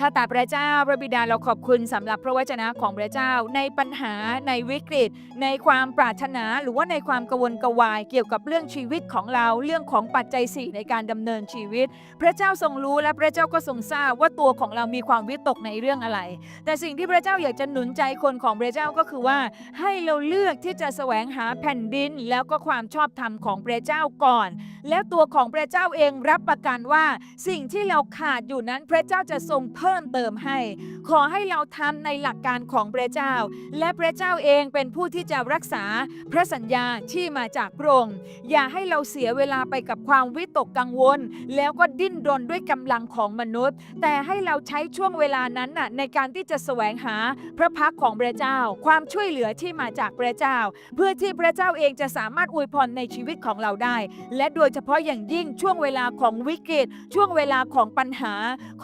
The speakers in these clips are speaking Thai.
ข้าแต่พระเจ้าพระบิดาเราขอบคุณสำหรับพระวจนะของพระเจ้า ในปัญหาในวิกฤต ในความปรารถนาหรือว่าในความกังวลกวาย เกี่ยวกับเรื่องชีวิตของเราเรื่องของปัจจัยสี่ในการดำเนินชีวิต พระเจ้าทรงรู้และพระเจ้าก็ทรงทราบว่าตัวของเรามีความวิตกในเรื่องอะไร แต่สิ่งที่พระเจ้าอยากจะหนุนใจคนของพระเจ้าก็คือว่า ให้เราเลือกที่จะแสวงหาแผ่นดิน แล้วก็ความชอบธรรมของพระเจ้าก่อน แล้วตัวของพระเจ้าเองรับประกันว่า สิ่งที่เราขาดอยู่นั้นพระเจ้าจะทรงเพิ่มเติมให้ ขอให้เราทำในหลักการของพระเจ้า และพระเจ้าเองเป็นผู้ที่จะรักษาพระสัญญาที่มาจากพระองค์อย่าให้เราเสียเวลาไปกับความวิตกกังวล แล้วก็ดิ้นรนด้วยกำลังของมนุษย์ แต่ให้เราใช้ช่วงเวลานั้นน่ะในการที่จะแสวงหาพระพักของพระเจ้า ความช่วยเหลือที่มาจากพระเจ้า เพื่อที่พระเจ้าเองจะสามารถอวยพรในชีวิตของเราได้ และโดยเฉพาะอย่างยิ่งช่วงเวลาของวิกฤต ช่วงเวลาของปัญหา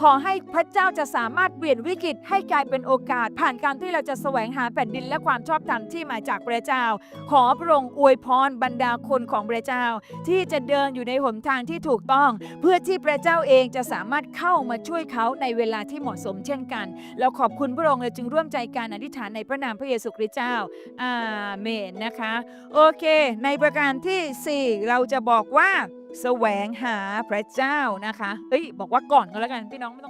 ขอให้พระเจ้าจะสามารถเปลี่ยนวิกฤตให้กลายเป็นโอกาส ผ่านการที่เราจะแสวงหาแผ่นดินและความชอบธรรมที่มาจากพระเจ้า ขอพระองค์อวยพรบรรดาคนของพระเจ้า ที่จะเดินอยู่ในหนทางที่ถูกต้อง เพื่อที่พระเจ้าเองจะสามารถเข้ามาช่วยเขาในเวลาที่เหมาะสมเช่นกัน เราขอบคุณพระองค์เลยจึงร่วมใจการอธิษฐานในพระนามพระเยซูคริสต์เจ้าอาเมนนะคะ โอเค ในประการทีสี่4 เราจะบอกว่าแสวงหาพระเจ้านะคะ เอ้ย บอกว่าก่อนก็แล้วกันพี่น้องไม่ต้อง